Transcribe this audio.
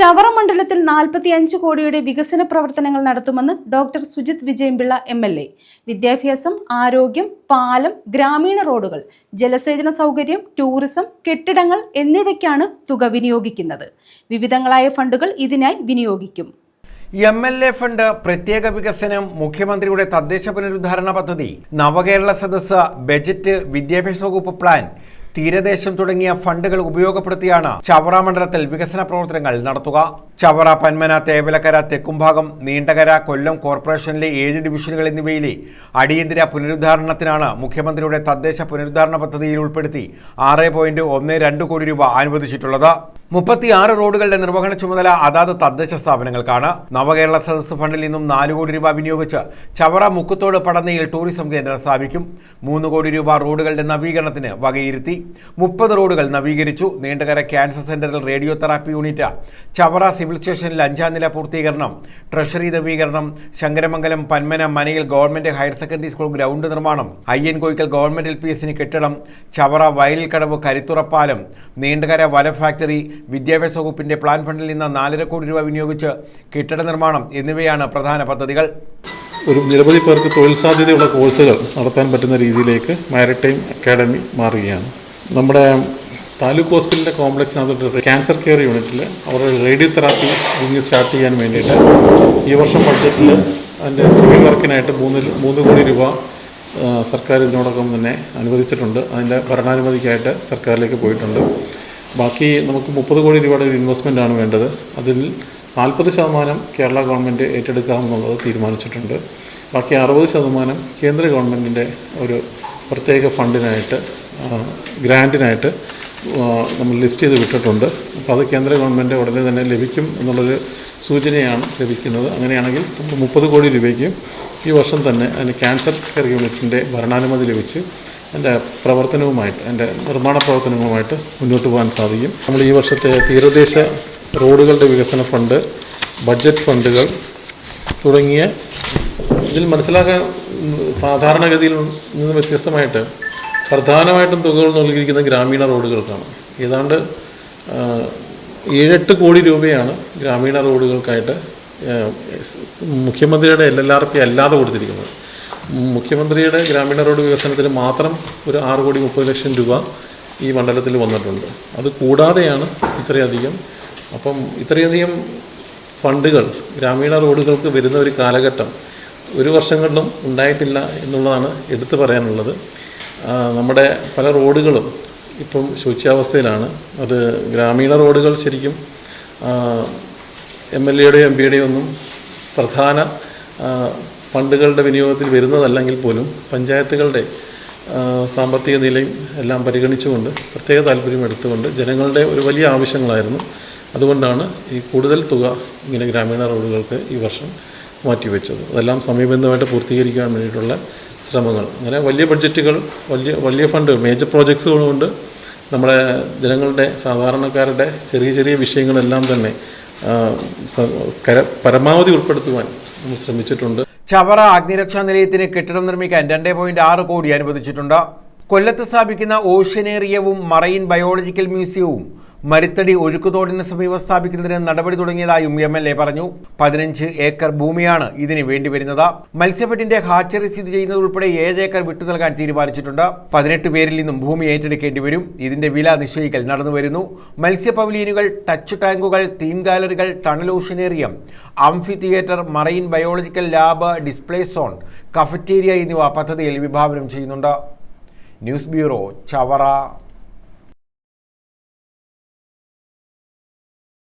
ചവറ മണ്ഡലത്തിൽ നാൽപ്പത്തിയഞ്ച് കോടിയുടെ വികസന പ്രവർത്തനങ്ങൾ നടത്തുമെന്ന് doctor Sujith Vijayampillai M L A. വിദ്യാഭ്യാസം ആരോഗ്യം പാലം ഗ്രാമീണ റോഡുകൾ ജലസേചന സൗകര്യം ടൂറിസം കെട്ടിടങ്ങൾ എന്നിവയ്ക്കാണ് തുക വിനിയോഗിക്കുന്നത്. വിവിധങ്ങളായ ഫണ്ടുകൾ ഇതിനായി വിനിയോഗിക്കും. എം എൽ എ ഫണ്ട് പ്രത്യേക വികസനം മുഖ്യമന്ത്രിയുടെ തദ്ദേശ പുനരുദ്ധാരണ പദ്ധതി നവകേരള സദസ്സ് ബജറ്റ് വിദ്യാഭ്യാസ വകുപ്പ് പ്ലാൻ തീരദേശം തുടങ്ങിയ ഫണ്ടുകൾ ഉപയോഗപ്പെടുത്തിയാണ് ചവറ മണ്ഡലത്തിൽ വികസന പ്രവർത്തനങ്ങൾ നടത്തുക. ചവറ പന്മന തേവലക്കര തെക്കുംഭാഗം നീണ്ടകര കൊല്ലം കോർപ്പറേഷനിലെ ഏഴ് ഡിവിഷനുകൾ എന്നിവയിലെ അടിയന്തര പുനരുദ്ധാരണത്തിനാണ് മുഖ്യമന്ത്രിയുടെ തദ്ദേശ പുനരുദ്ധാരണ പദ്ധതിയിൽ ഉൾപ്പെടുത്തി ആറ് കോടി രൂപ അനുവദിച്ചിട്ടുള്ളത്. മുപ്പത്തിയാറ് റോഡുകളുടെ നിർവഹണ ചുമതല അതാത് തദ്ദേശ സ്ഥാപനങ്ങൾക്കാണ്. നവകേരള സദസ് ഫണ്ടിൽ നിന്നും നാല് കോടി രൂപ വിനിയോഗിച്ച് ചവറ മുക്കത്തോട് പടന്നയിൽ ടൂറിസം കേന്ദ്രം സ്ഥാപിക്കും. മൂന്ന് കോടി രൂപ റോഡുകളുടെ നവീകരണത്തിന് വകയിരുത്തി. മുപ്പത് റോഡുകൾ നവീകരിച്ചു. നീണ്ടകര ക്യാൻസർ സെന്ററിൽ radiotherapy unit Chavara civil സ്റ്റേഷനിൽ അഞ്ചാം നില പൂർത്തീകരണം ട്രഷറി നവീകരണം Sankaramangalam Panmana മനയിൽ government higher secondary school ground നിർമ്മാണം Ayyan Koyikkal government L P എസിന് കെട്ടിടം ചവറ വയലിൽ കടവ് കരുത്തുറപ്പാലം നീണ്ടകര വല ഫാക്ടറി വിദ്യാഭ്യാസ വകുപ്പിന്റെ പ്ലാൻ ഫണ്ടിൽ നിന്ന് നാലര കോടി രൂപ വിനിയോഗിച്ച് കെട്ടിട നിർമ്മാണം എന്നിവയാണ് പ്രധാന പദ്ധതികൾ. ഒരു നിരവധി പേർക്ക് തൊഴിൽ സാധ്യതയുള്ള കോഴ്സുകൾ നടത്താൻ പറ്റുന്ന രീതിയിലേക്ക് മാരിടൈം അക്കാഡമി മാറുകയാണ്. നമ്മുടെ താലൂക്ക് ഹോസ്പിറ്റലിന്റെ കോംപ്ലക്സിനകത്ത് ക്യാൻസർ കെയർ യൂണിറ്റിൽ അവരുടെ റേഡിയോ തെറാപ്പി ഇനി സ്റ്റാർട്ട് ചെയ്യാൻ വേണ്ടിയിട്ട് ഈ വർഷം ബഡ്ജറ്റിൽ അതിന്റെ സിവിൽ വർക്കിനായിട്ട് മൂന്ന് മൂന്ന് കോടി രൂപ സർക്കാർ ഇതിനോടൊപ്പം തന്നെ അനുവദിച്ചിട്ടുണ്ട്. അതിന്റെ ഭരണാനുമതിക്കായിട്ട് സർക്കാരിലേക്ക് പോയിട്ടുണ്ട്. ബാക്കി നമുക്ക് മുപ്പത് കോടി രൂപയുടെ ഒരു ഇൻവെസ്റ്റ്മെന്റ് ആണ് വേണ്ടത്. അതിൽ നാൽപ്പത് ശതമാനം കേരള ഗവൺമെന്റ് ഏറ്റെടുക്കാമെന്നുള്ളത് തീരുമാനിച്ചിട്ടുണ്ട്. ബാക്കി അറുപത് ശതമാനം കേന്ദ്ര ഗവൺമെന്റിന്റെ ഒരു പ്രത്യേക ഫണ്ടിനായിട്ട് ഗ്രാന്റിനായിട്ട് നമ്മൾ ലിസ്റ്റ് ചെയ്ത് വിട്ടിട്ടുണ്ട്. അപ്പോൾ അത് കേന്ദ്ര ഗവൺമെന്റ് ഉടനെ തന്നെ ലഭിക്കും എന്നുള്ളൊരു സൂചനയാണ് ലഭിക്കുന്നത്. അങ്ങനെയാണെങ്കിൽ മുപ്പത് കോടി രൂപയ്ക്ക് ഈ വർഷം തന്നെ അതിന് ക്യാൻസർ കെയർ യൂണിറ്റിന്റെ ഭരണാനുമതി ലഭിച്ച് അതിന്റെ പ്രവർത്തനവുമായിട്ട് എന്റെ നിർമ്മാണ പ്രവർത്തനങ്ങളുമായിട്ട് മുന്നോട്ട് പോകാൻ സാധിക്കും. നമ്മൾ ഈ വർഷത്തെ തീരദേശ റോഡുകളുടെ വികസന ഫണ്ട് ബഡ്ജറ്റ് ഫണ്ടുകൾ തുടങ്ങിയ ഇതിൽ മനസ്സിലാക്കാൻ സാധാരണഗതിയിൽ നിന്ന് വ്യത്യസ്തമായിട്ട് പ്രധാനമായിട്ടും തുകകൾ നൽകിയിരിക്കുന്ന ഗ്രാമീണ റോഡുകൾക്കാണ്. ഏതാണ്ട് ഏഴെട്ട് കോടി രൂപയാണ് ഗ്രാമീണ റോഡുകൾക്കായിട്ട് മുഖ്യമന്ത്രിയുടെ എൽ എൽ ആർ പി അല്ലാതെ കൊടുത്തിരിക്കുന്നത്. മുഖ്യമന്ത്രിയുടെ ഗ്രാമീണ റോഡ് വികസനത്തിന് മാത്രം ഒരു ആറ് കോടി മുപ്പത് ലക്ഷം രൂപ ഈ മണ്ഡലത്തിൽ വന്നിട്ടുണ്ട്. അത് കൂടാതെയാണ് ഇത്രയധികം. അപ്പം ഇത്രയധികം ഫണ്ടുകൾ ഗ്രാമീണ റോഡുകൾക്ക് വരുന്ന ഒരു കാലഘട്ടം ഒരു വർഷങ്ങളിലും ഉണ്ടായിട്ടില്ല എന്നുള്ളതാണ് എടുത്തു പറയാനുള്ളത്. നമ്മുടെ പല റോഡുകളും ഇപ്പം ശുചിയാവസ്ഥയിലാണ്. അത് ഗ്രാമീണ റോഡുകൾ ശരിക്കും എം എൽ എയുടെയോ എം പിയുടെയോ ഒന്നും പ്രധാന ഫണ്ടുകളുടെ വിനിയോഗത്തിൽ വരുന്നതല്ലെങ്കിൽ പോലും പഞ്ചായത്തുകളുടെ സാമ്പത്തിക നിലയും എല്ലാം പരിഗണിച്ചുകൊണ്ട് പ്രത്യേക താല്പര്യം എടുത്തുകൊണ്ട് ജനങ്ങളുടെ ഒരു വലിയ ആവശ്യങ്ങളായിരുന്നു. അതുകൊണ്ടാണ് ഈ കൂടുതൽ തുക ഇങ്ങനെ ഗ്രാമീണ റോഡുകൾക്ക് ഈ വർഷം മാറ്റിവെച്ചത്. അതെല്ലാം സമയബന്ധമായിട്ട് പൂർത്തീകരിക്കാൻ വേണ്ടിയിട്ടുള്ള ശ്രമങ്ങൾ. അങ്ങനെ വലിയ ബഡ്ജറ്റുകൾ വലിയ വലിയ ഫണ്ട് മേജർ പ്രോജക്ട്സുകളുമുണ്ട് നമ്മുടെ ജനങ്ങളുടെ സാധാരണക്കാരുടെ ചെറിയ ചെറിയ വിഷയങ്ങളെല്ലാം തന്നെ പരമാവധി ഉൾപ്പെടുത്തുവാൻ നമ്മൾ ശ്രമിച്ചിട്ടുണ്ട്. ചവറ അഗ്നിരക്ഷാ നിലയത്തിന് കെട്ടിടം നിർമ്മിക്കാൻ രണ്ട് പോയിന്റ് ആറ് കോടി അനുവദിച്ചിട്ടുണ്ട്. കൊല്ലത്ത് സ്ഥാപിക്കുന്ന ഓഷ്യനേറിയവും മറൈൻ ബയോളജിക്കൽ മ്യൂസിയവും മരുത്തടി ഒഴുക്കുതോടിന് സമീപം സ്ഥാപിക്കുന്നതിന് നടപടി തുടങ്ങിയതായും എം എൽ എ പറഞ്ഞു. പതിനഞ്ച് ഏക്കർ ഭൂമിയാണ് ഇതിന് വേണ്ടിവരുന്നത് മത്സ്യഫെഡിന്റെ ഹാച്ചറി സ്ഥിതി ചെയ്യുന്നത് ഉൾപ്പെടെ ഏഴ് ഏക്കർ വിട്ടു നൽകാൻ തീരുമാനിച്ചിട്ടുണ്ട്. പതിനെട്ട് പേരിൽ നിന്നും ഭൂമി ഏറ്റെടുക്കേണ്ടി വരും. ഇതിന്റെ വില നിശ്ചയിക്കൽ നടന്നു വരുന്നു. മത്സ്യ പവലിയനുകൾ ടച്ച് ടാങ്കുകൾ theme ഗാലറികൾ tunnel oceanarium amphitheatre marine biological lab display zone cafeteria എന്നിവ പദ്ധതിയിൽ വിഭാവനം ചെയ്യുന്നുണ്ട്. News bureau Chavara.